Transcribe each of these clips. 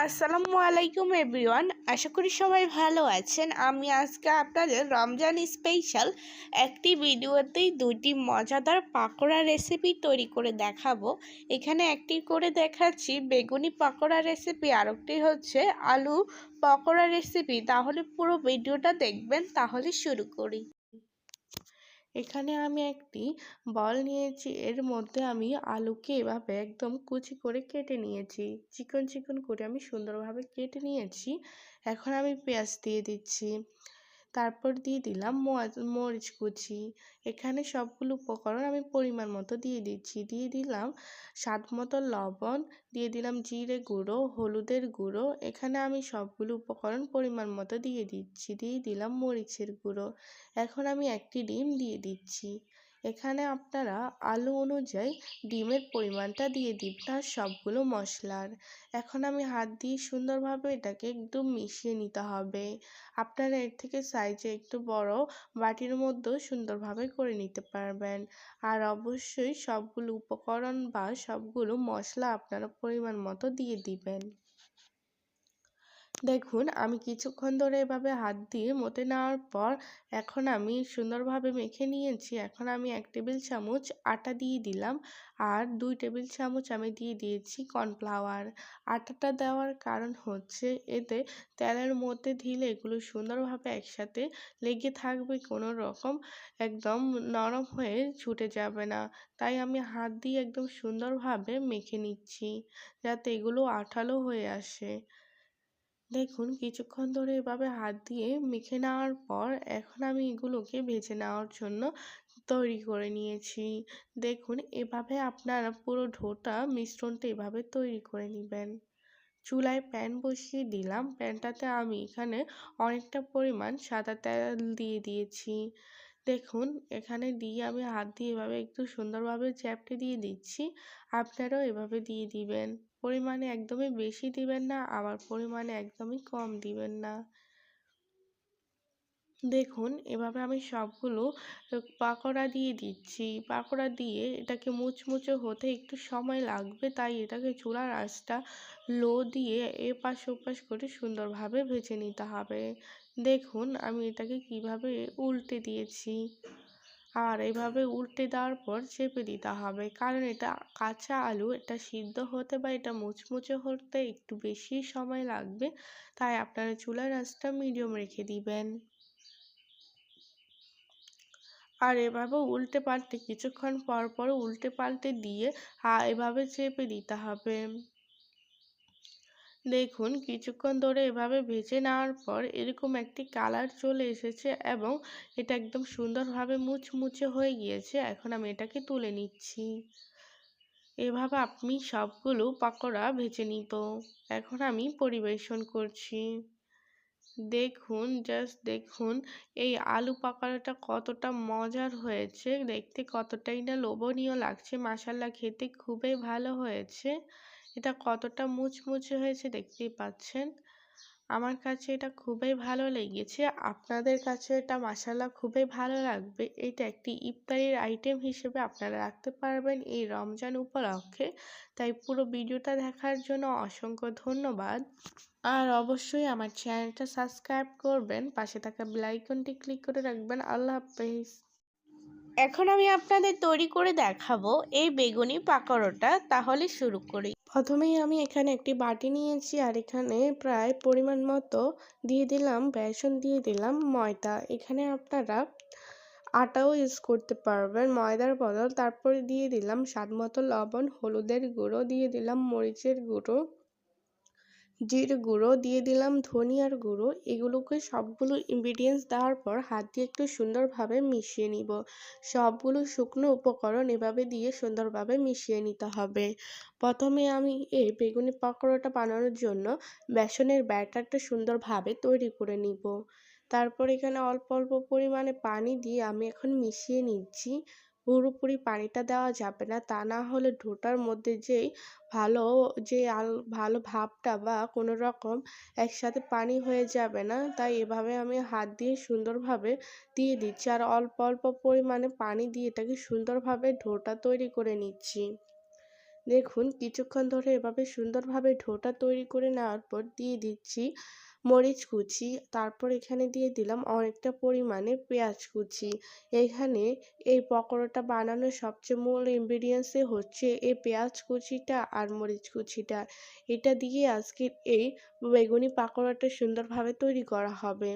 আসসালামু আলাইকুম এভরিওয়ান, আশা করি সবাই ভালো আছেন। আমি আজকে আপনাদের রমজান স্পেশাল একটি ভিডিওতেই দুটি মজাদার পাকোড়া রেসিপি তৈরি করে দেখাবো। এখানে একটি করে দেখাচ্ছি, বেগুনি পাকোড়া রেসিপি আরেকটি হচ্ছে আলু পকোড়া রেসিপি তাহলে পুরো ভিডিওটা দেখবেন, তাহলে শুরু করি। এখানে আমি একটি বল নিয়েছি। এর মধ্যে আমি আলুকে এভাবে একদম কুচি করে কেটে নিয়েছি। চিকন চিকন করে আমি সুন্দরভাবে কেটে নিয়েছি। এখন আমি পেঁয়াজ দিয়ে দিচ্ছি। তারপর দিয়ে দিলাম মরিচ কুচি। এখানে সবগুলো উপকরণ আমি পরিমাণ মতো দিয়ে দিচ্ছি। দিয়ে দিলাম স্বাদ মতো লবণ, দিয়ে দিলাম জিরে গুঁড়ো, হলুদের গুঁড়ো। এখানে আমি সবগুলো উপকরণ পরিমাণ মতো দিয়ে দিচ্ছি। দিয়ে দিলাম মরিচের গুঁড়ো। এখন আমি একটি ডিম দিয়ে দিচ্ছি। এখানে আপনারা আলু অনুযায়ী ডিমের পরিমাণটা দিয়ে দিবেন আর সবগুলো মশলার। এখন আমি হাত দিয়ে সুন্দরভাবে এটাকে একটু মিশিয়ে নিতে হবে। আপনারা এর থেকে সাইজে একটু বড় বাটির মধ্যেও সুন্দরভাবে করে নিতে পারবেন। আর অবশ্যই সবগুলো উপকরণ বা সবগুলো মশলা আপনারা পরিমাণ মতো দিয়ে দিবেন। দেখুন, আমি কিছুক্ষণ ধরে এভাবে হাত দিয়ে মতে নেওয়ার পর এখন আমি সুন্দরভাবে মেখে নিয়েছি। এখন আমি এক টেবিল চামচ আটা দিয়ে দিলাম আর দুই টেবিল চামচ আমি দিয়ে দিয়েছি কর্নফ্লাওয়ার। আটাটা দেওয়ার কারণ হচ্ছে এতে তেলের মধ্যে দিলে এগুলো সুন্দরভাবে একসাথে লেগে থাকবে, কোনো রকম একদম নরম হয়ে ছুটে যাবে না। তাই আমি হাত দিয়ে একদম সুন্দরভাবে মেখে নিচ্ছি যাতে এগুলো আঠালো হয়ে আসে। দেখুন, কিছুক্ষণ ধরে এভাবে হাত দিয়ে মেখে নেওয়ার পর এখন আমি এগুলোকে ভেজে নেওয়ার জন্য তৈরি করে নিয়েছি। দেখুন, এভাবে আপনারা পুরো ঢোটা, মিশ্রণটা এভাবে তৈরি করে নেবেন। চুলায় প্যান বসিয়ে দিলাম। প্যানটাতে আমি এখানে অনেকটা পরিমাণ সাদা তেল দিয়ে দিয়েছি। দেখুন, এখানে দিয়ে আমি হাত দিয়ে এভাবে একটু সুন্দরভাবে চ্যাপটে দিয়ে দিচ্ছি। আপনারাও এভাবে দিয়ে দিবেন। পরিমাণে একদমই বেশি দিবেন না, আবার পরিমাণে একদমই কম দিবেন না। দেখুন, এভাবে আমি সবগুলো পাকোড়া দিয়ে দিচ্ছি। পাকোড়া দিয়ে এটাকে মুচমুচে হতে একটু সময় লাগবে, তাই এটাকে চুলার আঁচটা লো দিয়ে এপাশ ওপাশ করে সুন্দরভাবে ভেজে নিতে হবে। দেখুন, আমি এটাকে কীভাবে উল্টে দিয়েছি। আর এভাবে উল্টে দেওয়ার পর চেপে দিতে হবে। কারণ এটা কাঁচা আলু, এটা সিদ্ধ হতে বা এটা মুচমুচে হতে একটু বেশি সময় লাগবে। তাই আপনারা চুলার আঁচটা মিডিয়াম রেখে দিবেন। আর এভাবে উল্টে পাল্টে কিছুক্ষণ পর পর উল্টে পাল্টে দিয়ে এভাবে চেপে দিতে হবে। দেখুন, কিছুক্ষণ ধরে এভাবে ভেজে নেওয়ার পর এরকম একটি কালার চলে এসেছে এবং এটা একদম সুন্দরভাবে মুচমুচে হয়ে গিয়েছে। এখন আমি এটাকে তুলে নিচ্ছি। এভাবে আপনি সবগুলো পাকোড়া ভেজে নিব এখন আমি পরিবেশন করছি। দেখুন জাস্ট দেখুন, এই আলু পাকোড়াটা কতটা মজার হয়েছে। দেখতে কতটাই না লোভনীয় লাগছে। মাসাল্লা খেতে খুবই ভালো হয়েছে। এটা কতটা মুচমুচে হয়েছে দেখতেই পাচ্ছেন। আমার কাছে এটা খুবই ভালো লেগেছে। আপনাদের কাছে এটা মাসাল্লা খুবই ভালো লাগবে। এটা একটি ইফতারির আইটেম হিসেবে আপনারা রাখতে পারবেন এই রমজান উপলক্ষে। তাই পুরো ভিডিওটা দেখার জন্য অসংখ্য ধন্যবাদ। আর অবশ্যই আমার চ্যানেলটা সাবস্ক্রাইব করবেন। পাশে থাকা বেলাইকনটি ক্লিক করে রাখবেন। আল্লাহ হাফেজ। এখন আমি আপনাদের তৈরি করে দেখাবো এই বেগুনি পাকোড়াটা, তাহলে শুরু করি। প্রথমেই আমি এখানে একটি বাটি নিয়েছি আর এখানে প্রায় পরিমাণ মতো দিয়ে দিলাম, বেসন দিয়ে দিলাম ময়দা। এখানে আপনারা আটাও ইউজ করতে পারবেন ময়দার বদল। তারপরে দিয়ে দিলাম স্বাদ মতো লবণ, হলুদের গুঁড়ো, দিয়ে দিলাম মরিচের গুঁড়ো। জিরে গুঁড়ো দিয়ে দিলাম ধনিয়ার গুঁড়ো। এগুলোকে সবগুলো ইনগ্রিডিয়েন্টস দেওয়ার পর হাত দিয়ে একটু সুন্দরভাবে মিশিয়ে নিব। সবগুলো শুকনো উপকরণ এভাবে দিয়ে সুন্দরভাবে মিশিয়ে নিতে হবে। প্রথমে আমি এই বেগুনি পকোড়াটা বানানোর জন্য বেসনের ব্যাটারটা সুন্দরভাবে তৈরি করে নিব। তারপর এখানে অল্প অল্প পরিমাণে পানি দিয়ে আমি এখন মিশিয়ে নিচ্ছি। পুরোপুরি পানিটা দেওয়া যাবে না। তা না হলে ডোটার মধ্যে যেই ভালো যে আল, ভালো ভাবটা বা কোনো রকম একসাথে পানি হয়ে যাবে না, তাই এভাবে আমি হাত দিয়ে সুন্দরভাবে দিয়ে দিচ্ছি। আর অল্প অল্প পরিমাণে পানি দিয়ে এটাকে সুন্দরভাবে ডোটা তৈরি করে নিচ্ছি। দেখুন, কিছুক্ষণ ধরে এভাবে সুন্দরভাবে ঢোটা তৈরি করে নেওয়ার পর দিয়ে দিচ্ছি। মরিচ কুচি, তারপর এখানে দিয়ে দিলাম অনেকটা পরিমাণে পেঁয়াজ কুচি। এখানে এই পকোড়াটা বানানোর সবচেয়ে মূল ইনগ্রিডিয়েন্টসই হচ্ছে এই পেঁয়াজ কুচিটা আর মরিচ কুচিটা। এটা দিয়ে আজকের এই বেগুনি পাকোড়াটা সুন্দরভাবে তৈরি করা হবে।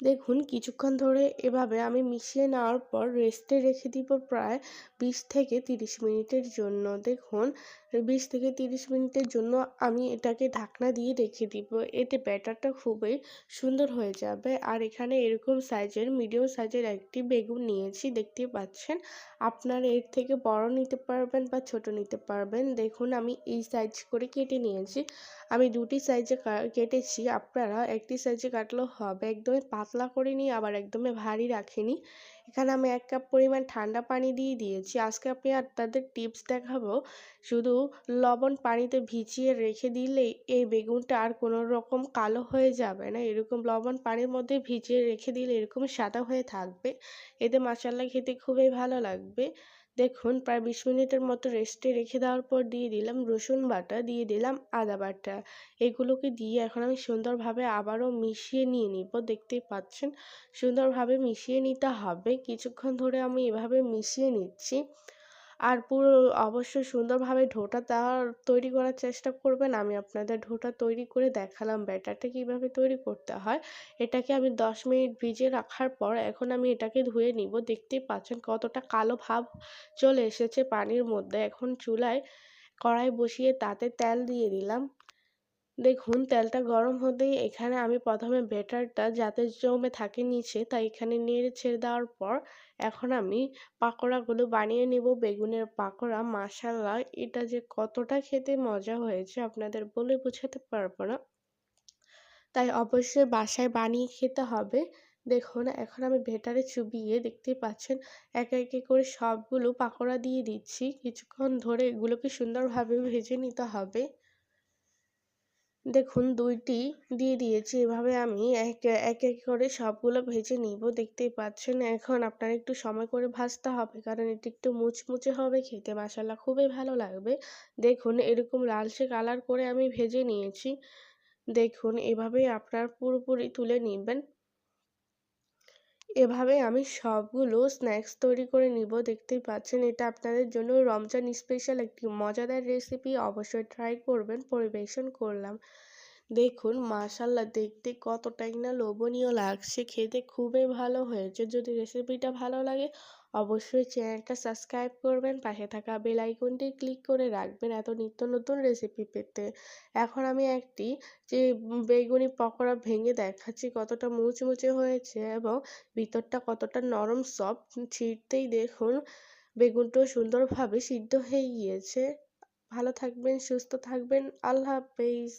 দেখুন, কিছুক্ষণ ধরে এভাবে আমি মিশিয়ে নেওয়ার পর রেস্টে রেখে দিব প্রায় বিশ থেকে তিরিশ মিনিটের জন্য। দেখুন বিশ থেকে তিরিশ মিনিটের জন্য আমি এটাকে ঢাকনা দিয়ে রেখে দিব। এতে ব্যাটারটা খুবই সুন্দর হয়ে যাবে। আর এখানে এরকম সাইজের মিডিয়াম সাইজের একটি বেগুন নিয়েছি দেখতে পাচ্ছেন। আপনারা এর থেকে বড় নিতে পারবেন বা ছোট নিতে পারবেন। দেখুন, আমি এই সাইজ করে কেটে নিয়েছি। আমি দুটি সাইজে কেটেছি। আপনারা একটি সাইজে কাটলেও হবে। একদমই পাতলা করে আবার একদমই ভারী রাখিনি। এখানে আমি এক কাপ পরিমাণ ঠান্ডা পানি দিয়ে দিয়েছি। আজকে আমি আপনাদের টিপস দেখাবো। শুধু লবণ পানিতে ভিজিয়ে রেখে দিলেই এই বেগুনটা আর কোনো রকম কালো হয়ে যাবে না। এরকম লবণ পানির মধ্যে ভিজিয়ে রেখে দিলে এরকম সাদা হয়ে থাকবে। এতে মাসাল্লা খেতে খুবই ভালো লাগবে। দেখুন, প্রায় বিশ মিনিটের মতো রেস্টে রেখে দেওয়ার পর দিয়ে দিলাম রসুন বাটা, দিয়ে দিলাম আদা বাটা। এগুলোকে দিয়ে এখন আমি সুন্দরভাবে আবারও মিশিয়ে নিয়ে নিব, দেখতেই পাচ্ছেন? সুন্দরভাবে মিশিয়ে নিতে হবে। কিছুক্ষণ ধরে আমি এভাবে মিশিয়ে নিচ্ছি। আর পুরো অবশ্যই সুন্দরভাবে ঢোটা দেওয়ার, তৈরি করার চেষ্টা করবেন। আমি আপনাদের ঢোটা তৈরি করে দেখালাম ব্যাটারটা কীভাবে তৈরি করতে হয়। এটাকে আমি দশ মিনিট ভিজিয়ে রাখার পর এখন আমি এটাকে ধুয়ে নিব। দেখতেই পাচ্ছেন কতটা কালো ভাব চলে এসেছে পানির মধ্যে। এখন চুলায় কড়াই বসিয়ে তাতে তেল দিয়ে দিলাম। দেখুন, তেলটা গরম হতেই এখানে আমি প্রথমে ব্যাটারটা যাতে জমে থাকে নিচে, তাই এখানে নেড়ে ছেড়ে দেওয়ার পর এখন আমি পাকোড়াগুলো বানিয়ে নেব। বেগুনের পাকোড়া মাসাল্লা এটা যে কতটা খেতে মজা হয়েছে আপনাদের বলে বোঝাতে পারব না। তাই অবশ্যই বাসায় বানিয়ে খেতে হবে। দেখুন, এখন আমি ভেটারে চুবিয়ে দেখতেই পাচ্ছেন, একে একে করে সবগুলো পাকোড়া দিয়ে দিচ্ছি। কিছুক্ষণ ধরে এগুলোকে সুন্দরভাবে ভেজে নিতে হবে। দেখুন, দুইটি দিয়ে দিয়েছি। এভাবে আমি এক এক এক করে সবগুলো ভেজে নিব। দেখতেই পাচ্ছেন, এখন আপনার একটু সময় করে ভাজতে হবে, কারণ এটি একটু মুচমুচে হবে, খেতে মশালা খুবই ভালো লাগবে। দেখুন, এরকম লালচে কালার করে আমি ভেজে নিয়েছি। দেখুন এভাবে আপনার পুরোপুরি তুলে নেবেন। এভাবে আমি সবগুলো স্ন্যাক্স তৈরি করে নিব, দেখতেই পাচ্ছেন। এটা আপনাদের জন্য রমজান স্পেশাল একটি মজাদার রেসিপি অবশ্যই ট্রাই করবেন, পরিবেশন করলাম। দেখুন মাশাল্লাহ দেখতে কতটাই না লোভনীয় লাগছে, খেতে খুবই ভালো হয়েছে। যদি রেসিপিটা ভালো লাগে অবশ্যই চ্যানেলটা সাবস্ক্রাইব করবেন, পাশে থাকা বেল আইকনটি ক্লিক করে রাখবেন এত নিত্য নতুন রেসিপি পেতে। এখন আমি একটি যে বেগুনি পকোড়া ভেঙে দেখাচ্ছি, কতটা মুচমুচে হয়েছে এবং ভিতরটা কতটা নরম সফট ছিঁড়তেই দেখুন বেগুনটাও সুন্দরভাবে সিদ্ধ হয়ে গিয়েছে। ভালো থাকবেন, সুস্থ থাকবেন, আল্লাহ হাফেজ।